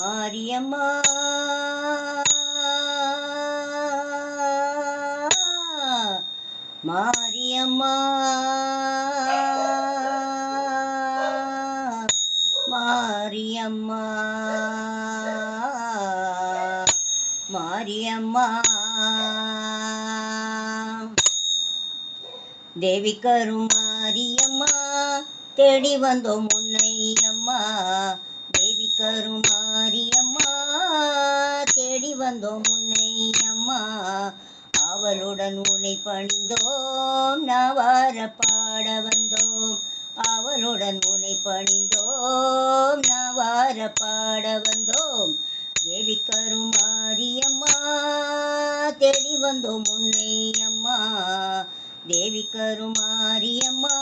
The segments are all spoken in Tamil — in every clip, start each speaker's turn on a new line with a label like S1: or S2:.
S1: மாரியம்மா மாரியம்மா. மாரியம்மா. மாரியம்மா. தேவி கருமாரியம்மா தேடி வந்தோம் உன்னை தேவி கருமாரியம்மா தேடி வந்தோம் உன்னை அம்மா. அவளுடன் உன்னை பணிந்தோம் நவார பாட வந்தோம். அவளுடன் உன்னை பணிந்தோம் நவார பாட வந்தோம். தேவி கருமாரியம்மா தேடி வந்தோம் உன்னை அம்மா. தேவி கருமாரியம்மா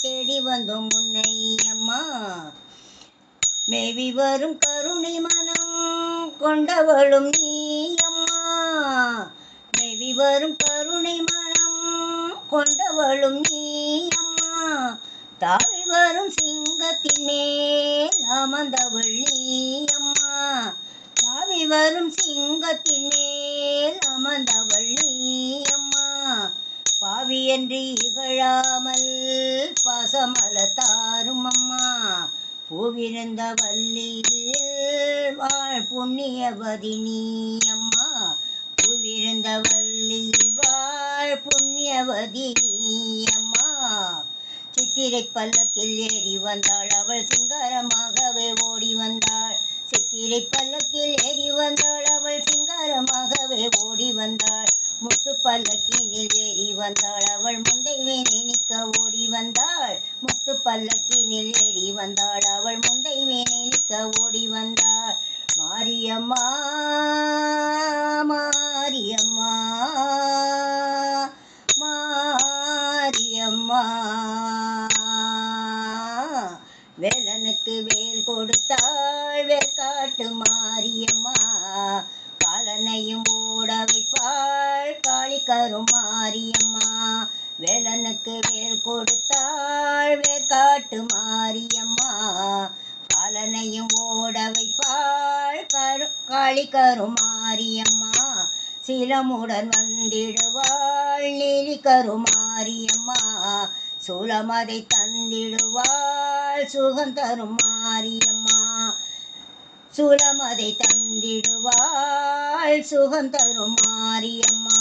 S1: தேடி வந்தோம் உன்னை மேவி வரும் கருணை மனம் கொண்டவளும் நீயம்மா. மேவி வரும் கருணை மனம் கொண்டவளும் நீயம்மா. தாவி வரும் சிங்கத்தின் மேல் அமர்ந்தவள் நீயம்மா. தாவி வரும் சிங்கத்தின் மேல் அமர்ந்தவள் நீயம்மா. பாவி என்று இகழாம பூவிருந்த வள்ளியில் வாழ் புண்ணியவதி நீ அம்மா பூவிருந்த வள்ளியில் வாழ் புண்ணியவதி நீ அம்மா சித்திரை பல்லக்கில் ஏறி வந்தாள். அவள் சிங்காரமாகவே ஓடி வந்தாள். சித்திரை பல்லக்கில் ஏறி வந்தாள். அவள் சிங்காரமாகவே ஓடி வந்தாள். முத்து பல்லக்கினில் ஏறி வந்தாள். அவள் முந்தை வீணை நிற்க ஓடி வந்தாள். முத்து பல்லக்கினில் ஏறி வந்தாள். அவள் முந்தை வீணை நிற்க ஓடி வந்தாள். மாரியம்மா மாரியம்மா மாரியம்மா. வேலனுக்கு வேல் கொடுத்தாள். வேற்காட்டு மாரியம்மா. காலனையும் ஓட வைப்பாள். காளிக்கரும் மாரியம்மா. வேலனுக்கு வேல் கொடுத்தாள் வேற்காட்டு மாரியம்மா. காலனையும் ஓட வைப்பாள் கரு காளி கருமாரியம்மா சிலமுடன் வந்திடுவாள் நீலி கருமாரியம்மா சுலமதை தந்திடுவாள் சுகம் தரும் மாரியம்மா. சுலமதை தந்திடுவாள் சுகம் தரும் மாரியம்மா.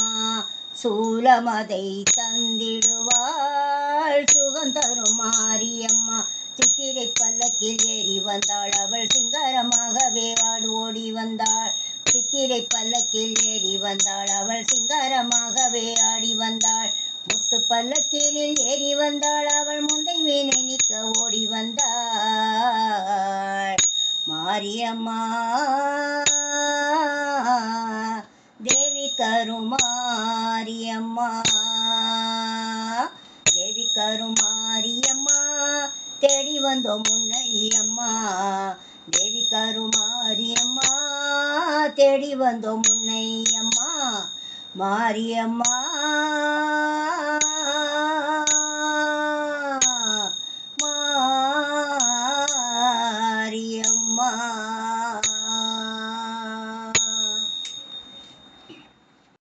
S1: சூலமதை தந்திடுவாள். சுகம் தரும் மாரியம்மா சித்திரை பல்லக்கில் ஏறி வந்தாள். அவள் சிங்காரமாகவே ஆடு ஓடி வந்தாள். சித்திரை பல்லக்கில் ஏறி வந்தாள். அவள் சிங்காரமாகவே ஆடி வந்தாள். முத்து பல்லக்கீழில் ஏறி வந்தாள். அவள் முந்தை மீனை நிற்க ஓடி வந்தாள். மாரியம்மா தேவி கருமா மாரியம்மா. தேவி கருமாரியம்மா தேடி வந்தோம் முன்னையம்மா. தேவி கருமாரியம்மா தேடி வந்தோம் முன்னையம்மா. மாரியம்மா